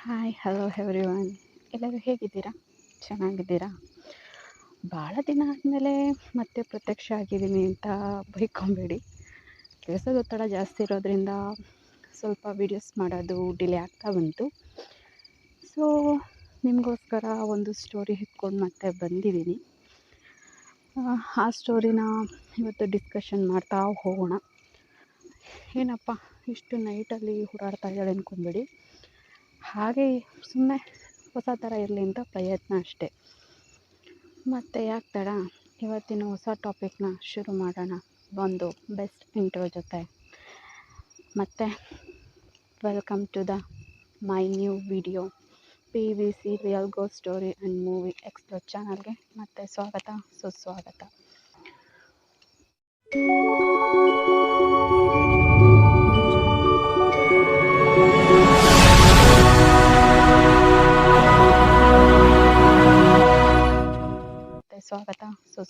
Hi hello every one ಎಲ್ಲರೂ ಹೇಗಿದ್ದೀರಾ? ಚೆನ್ನಾಗಿದ್ದೀರಾ? ಭಾಳ ದಿನ ಆದಮೇಲೆ ಮತ್ತೆ ಪ್ರತ್ಯಕ್ಷ ಆಗಿದ್ದೀನಿ ಅಂತ ಬೈಕೊಂಬೇಡಿ. ಕೆಲಸದ ಒತ್ತಡ ಜಾಸ್ತಿ ಇರೋದ್ರಿಂದ ಸ್ವಲ್ಪ ವೀಡಿಯೋಸ್ ಮಾಡೋದು ಡಿಲೇ ಆಗ್ತಾ ಬಂತು. ಸೊ ನಿಮಗೋಸ್ಕರ ಒಂದು ಸ್ಟೋರಿ ಹಿಡ್ಕೊಂಡು ಮತ್ತೆ ಬಂದಿದ್ದೀನಿ. ಆ ಸ್ಟೋರಿನ ಇವತ್ತು ಡಿಸ್ಕಷನ್ ಮಾಡ್ತಾ ಹೋಗೋಣ. ಏನಪ್ಪ, ಇಷ್ಟು ನೈಟಲ್ಲಿ ಓಡಾಡ್ತಾ ಇದ್ದಾಳೆ ಅಂದ್ಕೊಂಬೇಡಿ ಹಾಗೆ ಸುಮ್ಮನೆ ಹೊಸ ಥರ ಇರಲಿ ಅಂತ ಪ್ರಯತ್ನ ಅಷ್ಟೇ. ಮತ್ತು ಯಾಕೆ ತಡ? ಇವತ್ತಿನ ಹೊಸ ಟಾಪಿಕ್ನ ಶುರು ಮಾಡೋಣ. ಒಂದು ಬೆಸ್ಟ್ ಇಂಟ್ರೋ ಜೊತೆ. ಮತ್ತು welcome to the my new video P V C real go story and movie explore ಚಾನಲ್ಗೆ ಮತ್ತೆ ಸ್ವಾಗತ, ಸುಸ್ವಾಗತ.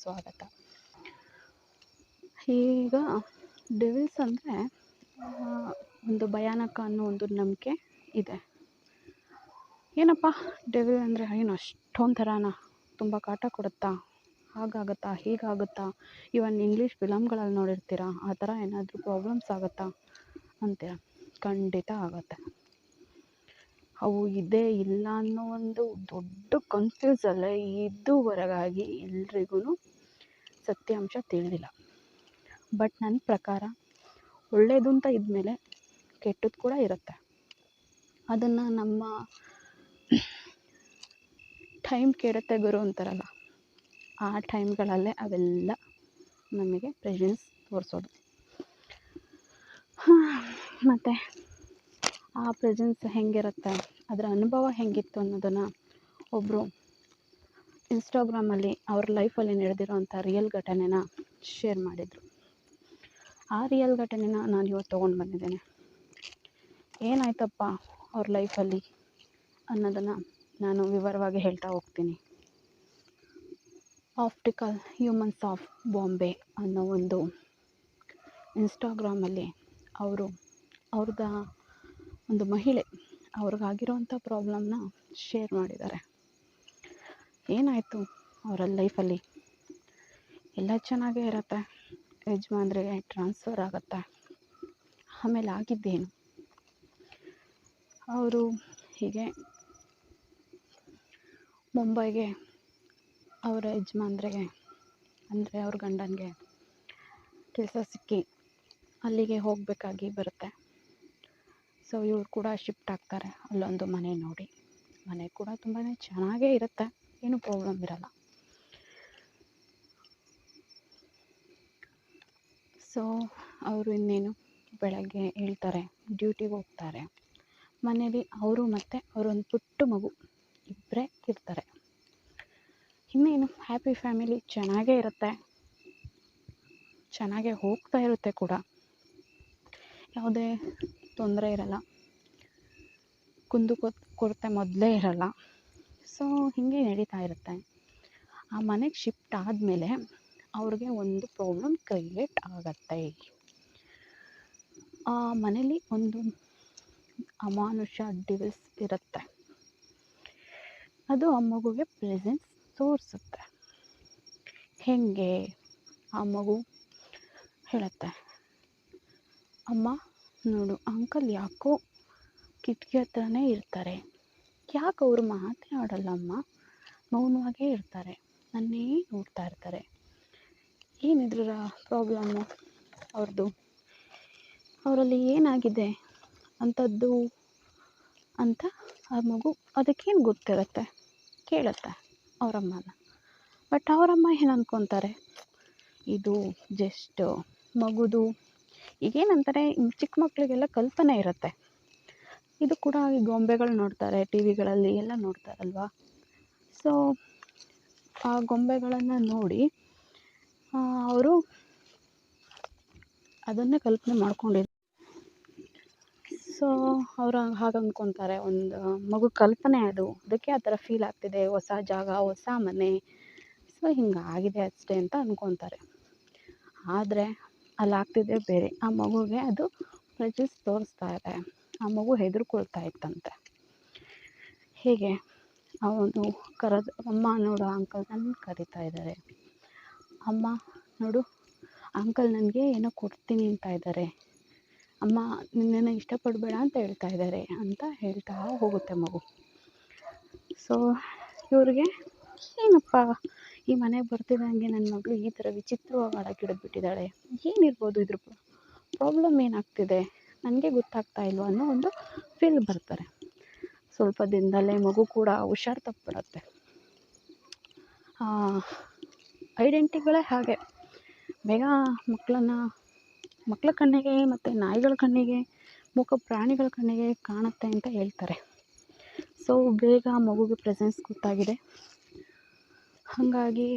ಸ್ವಾಗತ ಈಗ ಡೆವಿಲ್ಸ್ ಅಂದರೆ ಒಂದು ಭಯಾನಕ ಅನ್ನೋ ಒಂದು ನಂಬಿಕೆ ಇದೆ. ಏನಪ್ಪ ಡೆವಿಲ್ ಅಂದರೆ ಏನು? ಅಷ್ಟೊಂದು ಥರನ ತುಂಬ ಕಾಟ ಕೊಡುತ್ತಾ, ಹಾಗಾಗುತ್ತಾ, ಹೀಗಾಗುತ್ತಾ ಇವನ್ ಇಂಗ್ಲೀಷ್ ಫಿಲಮ್ಗಳಲ್ಲಿ ನೋಡಿರ್ತೀರ, ಆ ಥರ ಏನಾದರೂ ಪ್ರಾಬ್ಲಮ್ಸ್ ಆಗುತ್ತಾ ಅಂತೀರ ಖಂಡಿತ ಆಗುತ್ತೆ. ಅವು ಇದೆ ಇಲ್ಲ ಅನ್ನೋ ಒಂದು ದೊಡ್ಡ ಕನ್ಫ್ಯೂಸಲ್ಲೇ ಇದುವರೆಗಾಗಿ ಎಲ್ರಿಗೂ ಸತ್ಯಾಂಶ ತಿಳಿದಿಲ್ಲ. ಬಟ್ ನನ್ನ ಪ್ರಕಾರ ಒಳ್ಳೆಯದು ಅಂತ ಇದ್ದಮೇಲೆ ಕೆಟ್ಟದ್ದು ಕೂಡ ಇರುತ್ತೆ. ಅದನ್ನು ನಮ್ಮ ಟೈಮ್ ಕೆಡುತ್ತೆ ಗುರು ಅಂತಾರಲ್ಲ, ಆ ಟೈಮ್ಗಳಲ್ಲೇ ಅವೆಲ್ಲ ನಮಗೆ ಪ್ರೆಸೆನ್ಸ್ ತೋರಿಸೋದು. ಮತ್ತು ಆ ಪ್ರೆಸೆನ್ಸ್ ಹೇಗಿರುತ್ತೆ? ಅದರ ಅನುಭವ ಹೇಗಿತ್ತು ಅನ್ನೋದನ್ನು ಒಬ್ಬರು ಇನ್ಸ್ಟಾಗ್ರಾಮಲ್ಲಿ ಅವ್ರ ಲೈಫಲ್ಲಿ ನಡೆದಿರೋಂಥ ರಿಯಲ್ ಘಟನೆನ ಶೇರ್ ಮಾಡಿದರು. ಆ ರಿಯಲ್ ಘಟನೆನ ನಾನು ಇವತ್ತು ತೊಗೊಂಡು ಬಂದಿದ್ದೇನೆ. ಏನಾಯ್ತಪ್ಪ ಅವ್ರ ಲೈಫಲ್ಲಿ ಅನ್ನೋದನ್ನು ನಾನು ವಿವರವಾಗಿ ಹೇಳ್ತಾ ಹೋಗ್ತೀನಿ. ಆಪ್ಟಿಕಲ್ ಹ್ಯೂಮನ್ಸ್ ಆಫ್ ಬಾಂಬೆ ಅನ್ನೋ ಒಂದು ಇನ್ಸ್ಟಾಗ್ರಾಮಲ್ಲಿ ಅವರು ಅವ್ರದ್ದ ಒಂದು ಮಹಿಳೆ ಅವ್ರಿಗಾಗಿರೋಂಥ ಪ್ರಾಬ್ಲಮ್ನ ಶೇರ್ ಮಾಡಿದ್ದಾರೆ. ಏನಾಯಿತು ಅವರ ಲೈಫಲ್ಲಿ ಎಲ್ಲ ಚೆನ್ನಾಗೇ ಇರುತ್ತೆ, ಯಜಮಾನ್ರಿಗೆ ಟ್ರಾನ್ಸ್ಫರ್ ಆಗುತ್ತೆ. ಆಮೇಲೆ ಆಗಿದ್ದೇನು? ಅವರು ಹೀಗೆ ಮುಂಬೈಗೆ ಅವರ ಯಜಮಾನ್ರಿಗೆ, ಅಂದರೆ ಅವ್ರ ಗಂಡನಿಗೆ ಕೆಲಸ ಸಿಕ್ಕಿ ಅಲ್ಲಿಗೆ ಹೋಗಬೇಕಾಗಿ ಬರುತ್ತೆ. ಸೊ ಇವ್ರು ಕೂಡ ಶಿಫ್ಟ್ ಆಗ್ತಾರೆ ಅಲ್ಲೊಂದು ಮನೆ ನೋಡಿ. ಮನೆ ಕೂಡ ತುಂಬಾ ಚೆನ್ನಾಗೇ ಇರುತ್ತೆ, ಏನೂ ಪ್ರಾಬ್ಲಮ್ ಇರಲ್ಲ. ಸೊ ಅವರು ಇನ್ನೇನು ಬೆಳಗ್ಗೆ ಹೇಳ್ತಾರೆ ಡ್ಯೂಟಿಗೆ ಹೋಗ್ತಾರೆ. ಮನೇಲಿ ಅವರು ಮತ್ತು ಅವರೊಂದು ಪುಟ್ಟ ಮಗು ಇಬ್ಬರೇ ಇರ್ತಾರೆ. ಇನ್ನೇನು ಹ್ಯಾಪಿ ಫ್ಯಾಮಿಲಿ ಚೆನ್ನಾಗೇ ಇರುತ್ತೆ. ಚೆನ್ನಾಗೇ ಹೋಗ್ತಾ ಇರುತ್ತೆ ಕೂಡ. ಯಾವುದೇ ತೊಂದರೆ ಇರಲ್ಲ. ಕುಂದು ಕೊರತೆ ಮೊದಲೇ ಇರಲ್ಲ. ಸೊ ಹೀಗೆ ನಡೀತಾ ಇರುತ್ತೆ. ಆ ಮನೆಗೆ ಶಿಫ್ಟ್ ಆದಮೇಲೆ ಅವ್ರಿಗೆ ಒಂದು ಪ್ರಾಬ್ಲಮ್ ಕ್ರಿಯೇಟ್ ಆಗತ್ತೆ. ಆ ಮನೇಲಿ ಒಂದು ಅಮಾನುಷ ಡಿವಿಸ್ ಇರುತ್ತೆ. ಅದು ಆ ಮಗುಗೆ ಪ್ರೆಸೆನ್ಸ್ ತೋರಿಸುತ್ತೆ. ಹೇಗೆ? ಆ ಮಗು ಹೇಳುತ್ತೆ, ಅಮ್ಮ ನೋಡು, ಅಂಕಲ್ ಯಾಕೋ ಕಿಟಕಿ ಹತ್ರನೇ ಇರ್ತಾರೆ. ಯಾಕೆ ಅವರು ಮಾತನಾಡಲ್ಲಮ್ಮ ಮೌನವಾಗೇ ಇರ್ತಾರೆ. ನನ್ನೇ ನೋಡ್ತಾ ಇರ್ತಾರೆ. ಏನಿದ್ರ ಪ್ರಾಬ್ಲಮ್ಮು ಅವ್ರದ್ದು ಅವರಲ್ಲಿ ಏನಾಗಿದೆ? ಅಂಥದ್ದು ಅಂತ ಆ ಮಗು ಅದಕ್ಕೇನು ಗೊತ್ತಿರುತ್ತೆ? ಕೇಳುತ್ತೆ ಅವರಮ್ಮನ. ಬಟ್ ಅವರಮ್ಮ ಏನು ಅಂದ್ಕೊತಾರೆ ಇದು ಜಸ್ಟ್ ಮಗುದು ಈಗೇನಂತಾರೆ ಚಿಕ್ಕ ಮಕ್ಕಳಿಗೆಲ್ಲ ಕಲ್ಪನೆ ಇರುತ್ತೆ. ಇದು ಕೂಡ ಈ ಗೊಂಬೆಗಳು ನೋಡ್ತಾರೆ ಟಿ ವಿಗಳಲ್ಲಿ ಎಲ್ಲ ನೋಡ್ತಾರಲ್ವ? ಸೊ ಆ ಗೊಂಬೆಗಳನ್ನು ನೋಡಿ ಅವರು ಅದನ್ನೇ ಕಲ್ಪನೆ ಮಾಡ್ಕೊಂಡಿದ್ರು ಸೊ ಅವರು ಹಾಗೆ ಅಂದ್ಕೊತಾರೆ ಒಂದು ಮಗು ಕಲ್ಪನೆ ಅದು, ಅದಕ್ಕೆ ಆ ಥರ ಫೀಲ್ ಆಗ್ತಿದೆ, ಹೊಸ ಜಾಗ, ಹೊಸ ಮನೆ. ಸೊ ಹಿಂಗಾಗಿದೆ ಅಷ್ಟೇ ಅಂತ ಅಂದ್ಕೊತಾರೆ ಆದರೆ ಅಲ್ಲಿ ಆಗ್ತಿದ್ದೇ ಬೇರೆ. ಆ ಮಗುಗೆ ಅದು ಪ್ರೆಜೆನ್ಸ್ ತೋರಿಸ್ತಾ ಇದೆ. ಆ ಮಗು ಹೆದರ್ಕೊಳ್ತಾ ಇತ್ತಂತೆ. ಹೀಗೆ? ಅವನು ಕರೆದು, ಅಮ್ಮ ನೋಡು ಅಂಕಲ್ ನನ್ನ ಕರಿತಾ ಇದ್ದಾರೆ ಅಮ್ಮ ನೋಡು ಅಂಕಲ್ ನನಗೆ ಏನೋ ಕೊಡ್ತೀನಿ ಅಂತ ಇದ್ದಾರೆ ಅಮ್ಮ ನಿನ್ನನ್ನು ಇಷ್ಟಪಡಬೇಡ ಅಂತ ಹೇಳ್ತಾ ಇದ್ದಾರೆ ಅಂತ ಹೇಳ್ತಾ ಹೋಗುತ್ತೆ ಮಗು. ಸೊ ಇವ್ರಿಗೆ, ಏನಪ್ಪ ಈ ಮನೆಗೆ ಬರ್ತಿದ್ದಂಗೆ ನನ್ನ ಮಗಳು ಈ ಥರ ವಿಚಿತ್ರವಾಗಿ ಆಡಕ್ಕೆ ಹಿಡಿದ್ಬಿಟ್ಟಿದ್ದಾಳೆ ಏನಿರ್ಬೋದು ಇದ್ರ ಪ್ರಾಬ್ಲಮ್ ಏನಾಗ್ತಿದೆ? ನನಗೆ ಗೊತ್ತಾಗ್ತಾ ಇಲ್ವ ಅನ್ನೋ ಒಂದು ಫೀಲ್ ಬರ್ತಾರೆ. ಸ್ವಲ್ಪ ದಿನದಲ್ಲೇ ಮಗು ಕೂಡ ಹುಷಾರು ಬರುತ್ತೆ ಐಡೆಂಟಿಗಳೇ ಹಾಗೆ. ಬೇಗ ಮಕ್ಕಳನ್ನ ಮಕ್ಕಳ ಕಣ್ಣಿಗೆ ಮತ್ತು ನಾಯಿಗಳ ಕಣ್ಣಿಗೆ, ಮೂಕ ಪ್ರಾಣಿಗಳ ಕಣ್ಣಿಗೆ ಕಾಣುತ್ತೆ ಅಂತ ಹೇಳ್ತಾರೆ. ಸೊ ಬೇಗ ಮಗುಗೆ ಪ್ರೆಸೆನ್ಸ್ ಗೊತ್ತಾಗಿದೆ. ಹಾಗಾಗಿ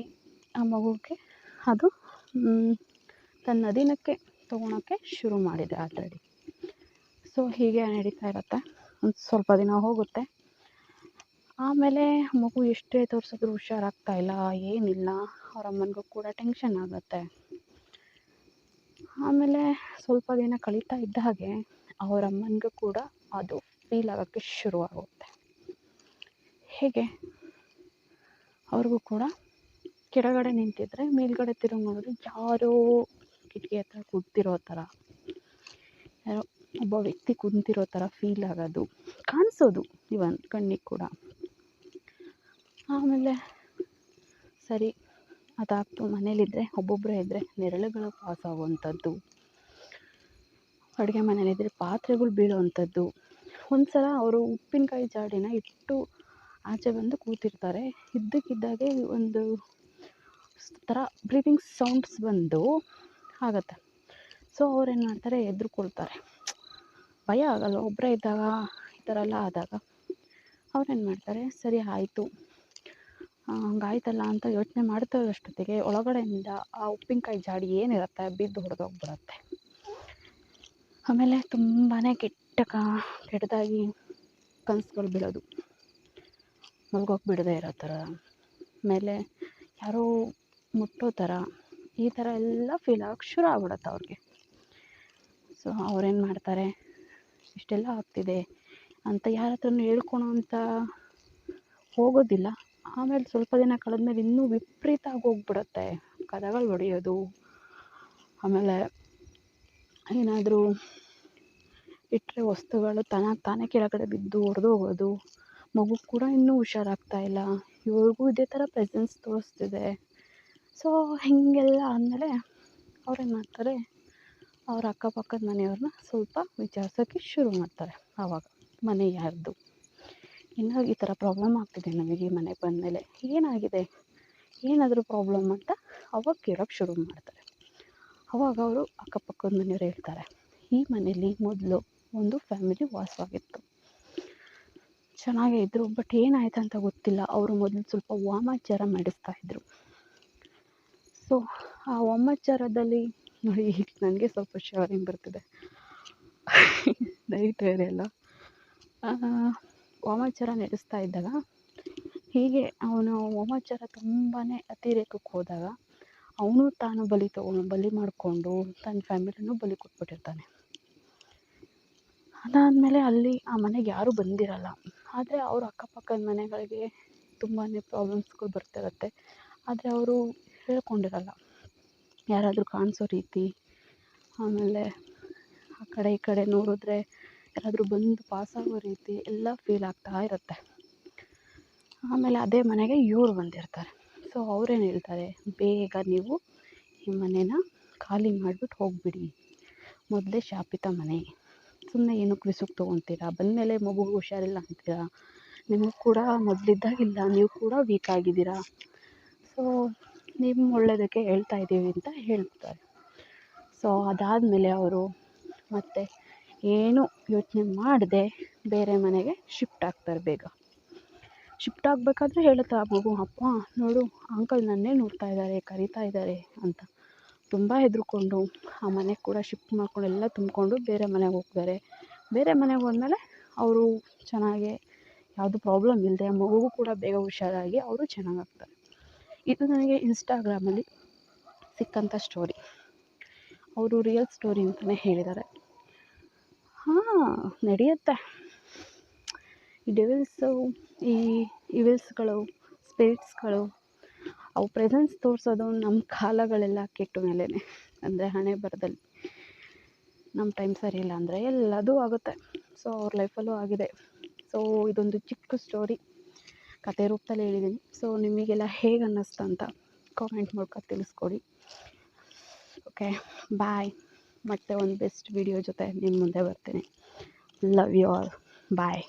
ಆ ಮಗುಗೆ ಅದು ತನ್ನ ಅಧೀನಕ್ಕೆ ತೊಗೊಳಕ್ಕೆ ಶುರು ಮಾಡಿದೆ ಆಲ್ರೆಡಿ ಸೊ ಹೀಗೆ ನಡೀತಾ ಇರುತ್ತೆ. ಒಂದು ಸ್ವಲ್ಪ ದಿನ ಹೋಗುತ್ತೆ. ಆಮೇಲೆ ಮಗು ಎಷ್ಟೇ ತೋರಿಸಿದ್ರು ಹುಷಾರಾಗ್ತಾ ಇಲ್ಲ, ಏನಿಲ್ಲ ಅವ್ರ ಅಮ್ಮನಿಗೂ ಕೂಡ ಟೆನ್ಷನ್ ಆಗುತ್ತೆ. ಆಮೇಲೆ ಸ್ವಲ್ಪ ದಿನ ಕಳೀತಾ ಇದ್ದ ಹಾಗೆ ಅವ್ರ ಅಮ್ಮನಿಗೂ ಕೂಡ ಅದು ಫೀಲ್ ಆಗೋಕ್ಕೆ ಶುರುವಾಗುತ್ತೆ. ಹೇಗೆ? ಅವ್ರಿಗೂ ಕೂಡ ಕೆಳಗಡೆ ನಿಂತಿದ್ದರೆ ಮೇಲ್ಗಡೆ ತಿರುಗಿ ನೋಡಿದ್ರೆ ಯಾರೋ ಕಿಟಕಿ ಹತ್ರ ಕೂತಿರೋ ಥರ, ಯಾರೋ ಒಬ್ಬ ವ್ಯಕ್ತಿ ಕುಂತಿರೋ ಥರ ಫೀಲ್ ಆಗೋದು, ಕಾಣಿಸೋದು ಇವನ್ ಕಣ್ಣಿಗೆ ಕೂಡ. ಆಮೇಲೆ ಸರಿ, ಅದಾಗ್ತು ಮನೇಲಿದ್ದರೆ ಒಬ್ಬೊಬ್ಬರೇ ಇದ್ದರೆ ನೆರಳುಗಳು ಪಾಸ್ ಆಗುವಂಥದ್ದು, ಅಡುಗೆ ಮನೇಲಿದ್ದರೆ ಪಾತ್ರೆಗಳು ಬೀಳುವಂಥದ್ದು. ಒಂದು ಸಲ ಅವರು ಉಪ್ಪಿನಕಾಯಿ ಜಾಡಿನ ಇಟ್ಟು ಆಚೆ ಬಂದು ಕೂತಿರ್ತಾರೆ. ಇದ್ದಕ್ಕಿದ್ದಾಗೆ ಒಂದು ಥರ ಬ್ರೀದಿಂಗ್ ಸೌಂಡ್ಸ್ ಬಂದು ಆಗುತ್ತೆ. ಸೊ ಅವ್ರು ಮಾಡ್ತಾರೆ? ಹೆದ್ರುಕೊಳ್ತಾರೆ ಭಯ ಆಗಲ್ಲ ಒಬ್ಬರೇ ಇದ್ದಾಗ ಈ ಥರ ಎಲ್ಲ ಆದಾಗ ಅವ್ರೇನು ಮಾಡ್ತಾರೆ? ಸರಿ, ಆಯಿತು. ಹಂಗಾಯ್ತಲ್ಲ ಅಂತ ಯೋಚನೆ ಮಾಡ್ತಾ ಅಷ್ಟೊತ್ತಿಗೆ ಒಳಗಡೆಯಿಂದ ಆ ಉಪ್ಪಿನಕಾಯಿ ಜಾಡಿ ಏನಿರುತ್ತೆ? ಬಿದ್ದು ಹೊಡೆದೋಗ್ಬಿಡತ್ತೆ ಆಮೇಲೆ ತುಂಬಾ ಕೆಟ್ಟ ಕಾ ಕೆಟ್ಟದಾಗಿ ಕನಸುಗಳು ಬೀಳೋದು. ಮಲ್ಗೋಕೆ ಬಿಡದೇ ಇರೋ ಥರ. ಆಮೇಲೆ ಯಾರೋ ಮುಟ್ಟೋ ಥರ, ಈ ಥರ ಎಲ್ಲ ಫೀಲ್ ಆಗಕ್ಕೆ ಶುರು ಆಗ್ಬಿಡತ್ತೆ ಅವ್ರಿಗೆ. ಸೊ ಅವ್ರೇನು ಮಾಡ್ತಾರೆ, ಇಷ್ಟೆಲ್ಲ ಆಗ್ತಿದೆ ಅಂತ ಯಾರ ಹತ್ರನೂ ಹೇಳ್ಕೊಳೋ ಅಂತ ಹೋಗೋದಿಲ್ಲ. ಆಮೇಲೆ ಸ್ವಲ್ಪ ದಿನ ಕಳೆದ್ಮೇಲೆ ಇನ್ನೂ ವಿಪರೀತ ಆಗಿ ಹೋಗ್ಬಿಡತ್ತೆ. ಕದಗಳು ಹೊಡೆಯೋದು, ಆಮೇಲೆ ಏನಾದರೂ ಇಟ್ಟರೆ ವಸ್ತುಗಳು ತನಗೆ ತಾನೇ ಕೆಳಗಡೆ ಬಿದ್ದು ಒಡೆದೋಗೋದು ಮಗು ಕೂಡ ಇನ್ನೂ ಹುಷಾರಾಗ್ತಾ ಇಲ್ಲ. ಇವ್ರಿಗೂ ಇದೇ ಥರ ಪ್ರೆಸೆನ್ಸ್ ತೋರಿಸ್ತಿದೆ. ಸೊ ಹೀಗೆಲ್ಲ ಆದಮೇಲೆ ಅವ್ರೇನು ಮಾಡ್ತಾರೆ? ಅವ್ರ ಅಕ್ಕಪಕ್ಕದ ಮನೆಯವ್ರನ್ನ ಸ್ವಲ್ಪ ವಿಚಾರಿಸೋಕ್ಕೆ ಶುರು ಮಾಡ್ತಾರೆ ಆವಾಗ ಮನೆ ಯಾರ್ದು. ಇನ್ನು ಈ ಥರ ಪ್ರಾಬ್ಲಮ್ ಆಗ್ತಿದೆ ನಮಗೆ ಈ ಮನೆಗೆ ಬಂದಮೇಲೆ. ಏನಾಗಿದೆ? ಏನಾದರೂ ಪ್ರಾಬ್ಲಮ್ ಅಂತ ಅವಾಗ ಕೇಳೋಕ್ಕೆ ಶುರು ಮಾಡ್ತಾರೆ. ಅವಾಗ ಅವರು ಅಕ್ಕಪಕ್ಕದ ಮನೆಯವ್ರು ಹೇಳ್ತಾರೆ, ಈ ಮನೇಲಿ ಮೊದಲು ಒಂದು ಫ್ಯಾಮಿಲಿ ವಾಸವಾಗಿತ್ತು. ಚೆನ್ನಾಗೇ ಇದ್ದರು ಬಟ್ ಏನಾಯ್ತು ಅಂತ ಗೊತ್ತಿಲ್ಲ. ಅವರು ಮೊದಲು ಸ್ವಲ್ಪ ವಾಮಾಚಾರ ಮಾಡಿಸ್ತಾ ಇದ್ದರು ಸೊ ಆ ವಾಮಾಚಾರದಲ್ಲಿ ನೋಡಿ ನನಗೆ ಸ್ವಲ್ಪ ಶವರಿಂಗ್ ಬರ್ತಿದೆ. ನೈಟ್ ಅಲ್ಲ ವಾಮಾಚಾರ ನಡೆಸ್ತಾ ಇದ್ದಾಗ, ಹೀಗೆ ಅವನು ವಾಮಾಚಾರ ತುಂಬಾ ಅತಿರೇಕಕ್ಕೆ ಹೋದಾಗ, ಅವನು ತಾನು ಬಲಿ ತಗೊಂಡು ಬಲಿ ಮಾಡಿಕೊಂಡು ತನ್ನ ಫ್ಯಾಮಿಲಿನೂ ಬಲಿ ಕೊಟ್ಬಿಟ್ಟಿರ್ತಾನೆ. ಅದಾದಮೇಲೆ ಅಲ್ಲಿ ಆ ಮನೆಗೆ ಯಾರೂ ಬಂದಿರಲ್ಲ. ಆದರೆ ಅವ್ರ ಅಕ್ಕಪಕ್ಕದ ಮನೆಗಳಿಗೆ ತುಂಬಾ ಪ್ರಾಬ್ಲಮ್ಸ್ಗಳು ಬರ್ತಿರುತ್ತೆ. ಆದರೆ ಅವರು ಹೇಳ್ಕೊಂಡಿರಲ್ಲ. ಯಾರಾದರೂ ಕಾಣಿಸೋ ರೀತಿ, ಆಮೇಲೆ ಆ ಕಡೆ ಈ ಕಡೆ ನೋಡಿದ್ರೆ ಯಾರಾದರೂ ಬಂದು ಪಾಸಾಗೋ ರೀತಿ ಎಲ್ಲ ಫೀಲ್ ಆಗ್ತಾ ಇರುತ್ತೆ. ಆಮೇಲೆ ಅದೇ ಮನೆಗೆ ಇವ್ರು ಬಂದಿರ್ತಾರೆ. ಸೊ ಅವ್ರೇನು ಹೇಳ್ತಾರೆ? ಬೇಗ ನೀವು ಈ ಮನೇನ ಖಾಲಿ ಮಾಡಿಬಿಟ್ಟು ಹೋಗಿಬಿಡಿ. ಮೊದಲೇ ಶಾಪಿತ ಮನೆ. ಸುಮ್ಮನೆ ಏನಕ್ಕೆ ರಿಸ್ಕ್ ತೊಗೊತೀರಾ? ಬಂದಮೇಲೆ ಮಗುಗೆ ಹುಷಾರಿಲ್ಲ ಅಂತೀರಾ? ನಿಮಗೆ ಕೂಡ ಮೊದಲಿದ್ದಾಗಿಲ್ಲ ನೀವು ಕೂಡ ವೀಕ್ ಆಗಿದ್ದೀರ? ಸೊ ನಿಮ್ಮ ಒಳ್ಳೆಯದಕ್ಕೆ ಹೇಳ್ತಾ ಇದ್ದೀವಿ ಅಂತ ಹೇಳ್ತಾರೆ. ಸೊ ಅದಾದಮೇಲೆ ಅವರು ಮತ್ತೆ ಏನು ಯೋಚನೆ ಮಾಡದೆ ಬೇರೆ ಮನೆಗೆ ಶಿಫ್ಟ್ ಆಗ್ತಾರೆ ಬೇಗ. ಶಿಫ್ಟ್ ಆಗಬೇಕಾದ್ರೆ ಹೇಳುತ್ತೆ ಮಗು, ಅಪ್ಪ, ನೋಡು ಅಂಕಲ್ ನನ್ನೇ ನೋಡ್ತಾ ಇದ್ದಾರೆ, ಕರಿತಾ ಇದ್ದಾರೆ ಅಂತ. ತುಂಬ ಹೆದ್ರಿಕೊಂಡು ಆ ಮನೆ ಕೂಡ ಶಿಫ್ಟ್ ಮಾಡ್ಕೊಂಡು ಎಲ್ಲ ತುಂಬಿಕೊಂಡು ಬೇರೆ ಮನೆಗೆ ಹೋಗ್ತಾರೆ. ಬೇರೆ ಮನೆಗೆ ಹೋದ್ಮೇಲೆ ಅವರು ಚೆನ್ನಾಗೇ ಯಾವುದು ಪ್ರಾಬ್ಲಮ್ ಇಲ್ಲದೆ ಮಗುಗೂ ಕೂಡ ಬೇಗ ಹುಷಾರಾಗಿ ಅವರು ಚೆನ್ನಾಗಾಗ್ತಾರೆ ಇದು ನನಗೆ ಇನ್ಸ್ಟಾಗ್ರಾಮಲ್ಲಿ ಸಿಕ್ಕಂಥ ಸ್ಟೋರಿ ಅವರು ರಿಯಲ್ ಸ್ಟೋರಿ ಅಂತಲೇ ಹೇಳಿದ್ದಾರೆ. ಹಾಂ, ನಡೆಯುತ್ತೆ. ಈ ಡೆವಿಲ್ಸು ಈ ಇವಿಲ್ಸ್ಗಳು ಸ್ಪಿರಿಟ್ಸ್ಗಳು ಅವು ಪ್ರೆಸೆನ್ಸ್ ತೋರಿಸೋದು ನಮ್ಮ ಕಾಲಗಳೆಲ್ಲ ಕೆಟ್ಟ ಮೇಲೇ ಅಂದರೆ ಹಣೆ ಬರದಲ್ಲಿ ನಮ್ಮ ಟೈಮ್ ಸರಿ ಇಲ್ಲ ಅಂದರೆ ಎಲ್ಲದೂ ಆಗುತ್ತೆ. ಸೊ ಅವ್ರ ಲೈಫಲ್ಲೂ ಆಗಿದೆ. ಸೊ ಇದೊಂದು ಚಿಕ್ಕ ಸ್ಟೋರಿ ಕತೆ ರೂಪದಲ್ಲಿ ಹೇಳಿದ್ದೀನಿ ಸೊ ನಿಮಗೆಲ್ಲ ಹೇಗೆ ಅನ್ನಿಸ್ತು ಅಂತ ಕಾಮೆಂಟ್ ಮೂಲಕ ತಿಳಿಸ್ಕೊಡಿ. ಓಕೆ ಬಾಯ್ ಮತ್ತೆ ಒಂದು ಬೆಸ್ಟ್ ವಿಡಿಯೋ ಜೊತೆ ನಿಮ್ಮ ಮುಂದೆ ಬರ್ತೀನಿ. Love you all bye